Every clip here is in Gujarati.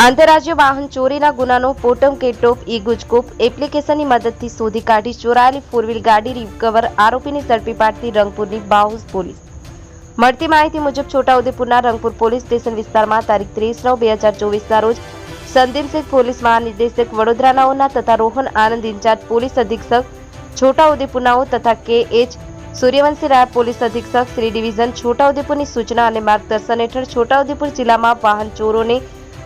આંતરરાજ્ય વાહન ચોરીના ગુનાનો પોટમ કેટોપ ઈ ગુજકોપ એપ્લિકેશનની મદદથી શોધી કાઢી ચોરાયેલી ફોર વ્હીલ ગાડી રિકવર આરોપીને ઝડપી પાડતી રંગપુરની બાઉસ પોલીસ. મળતી માહિતી મુજબ છોટાઉદેપુરના રંગપુર પોલીસ સ્ટેશન વિસ્તારમાં તારીખ ત્રીસ નવ બે હજાર ચોવીસના રોજ સંદીપસિંહ પોલીસ મહાનિર્દેશક વડોદરાનાઓના તથા રોહન આનંદ ઇન્ચાર્જ પોલીસ અધિક્ષક, છોટાઉદેપુરનાઓ તથા કે એચ સૂર્યવંશી રાય પોલીસ અધિક્ષક, શ્રી ડિવિઝન છોટાઉદેપુરની સૂચના અને માર્ગદર્શન હેઠળ છોટાઉદેપુર જિલ્લામાં વાહન ચોરોને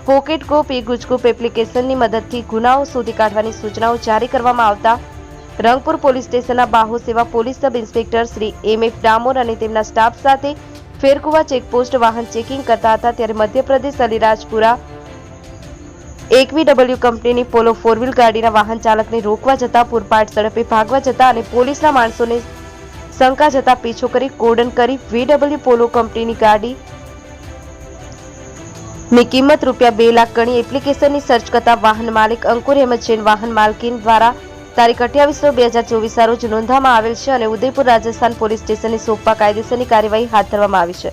પોકેટ કોપ એ ગુજકોપ એપ્લિકેશનની મદદથી ગુનાઓ શોધી કાઢવાની સૂચનાઓ જારી કરવામાં આવતા રંગપુર પોલીસ સ્ટેશનના બાહુ સેવા police sub inspector Shri M F Damor અને તેમના સ્ટાફ સાથે ફેરકુવા ચેકપોસ્ટ વાહન ચેકિંગ કરતા હતા ત્યારે મધ્યપ્રદેશ અલીરાજપુરા એકવીડબલ્યુ કંપનીની પોલો ફોર વ્હીલ ગાડીના વાહન ચાલકને રોકવા જતા પૂરપાટ ઝડપે ભાગવા જતા અને પોલીસના માણસોને શંકા જતા પીછો કરી કોર્ડન કરી વીડબલ્યુ પોલો કંપનીની ગાડી ની કિંમત રૂપિયા બે લાખ ગણી એપ્લિકેશનની સર્ચ કરતા વાહન માલિક અંકુર અહેમદ જૈન વાહન માલકીન દ્વારા તારીખ અઠ્યાવીસ નવ બે હજાર ચોવીસના રોજ નોંધવામાં આવેલ છે અને ઉદયપુર રાજસ્થાન પોલીસ સ્ટેશનને સોંપવા કાયદેસરની કાર્યવાહી હાથ ધરવામાં આવી છે.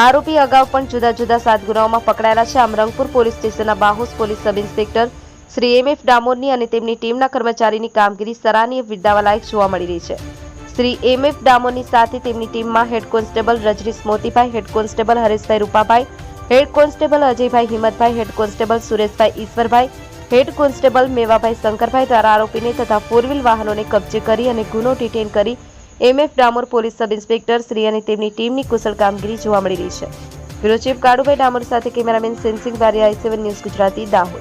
આરોપી અગાઉ પણ જુદા જુદા સાત ગુનાઓમાં પકડાયેલા છે. આમ રંગપુર પોલીસ સ્ટેશનના બાહોસ police sub inspector Shri M F ડામોરની અને તેમની ટીમના કર્મચારીની કામગીરી સરાહનીય બિરદાવાલાયક જોવા મળી રહી છે. શ્રી એમ એફ ડામોરની સાથે તેમની ટીમમાં head constable Rajnish Motibhai, head constable Hareshbhai Rupabhai head constable Ajaybhai Himmatbhai, head constable Sureshbhai Ishwarbhai, head constable Mevabhai Shankarbhai દ્વારા આરોપીને તથા ફોર વ્હીલ વાહનોને કબજે કરી અને ગુનો ડિટેન કરી MF Damor police sub inspector Shri અને તેમની ટીમની કુશળ કામગીરી જોવા મળી રહી છે. બ્યુરો ચીફ કાળુભાઈ ડામોર સાથે cameraman Sensing Bariya, I news Gujarati, Dahod.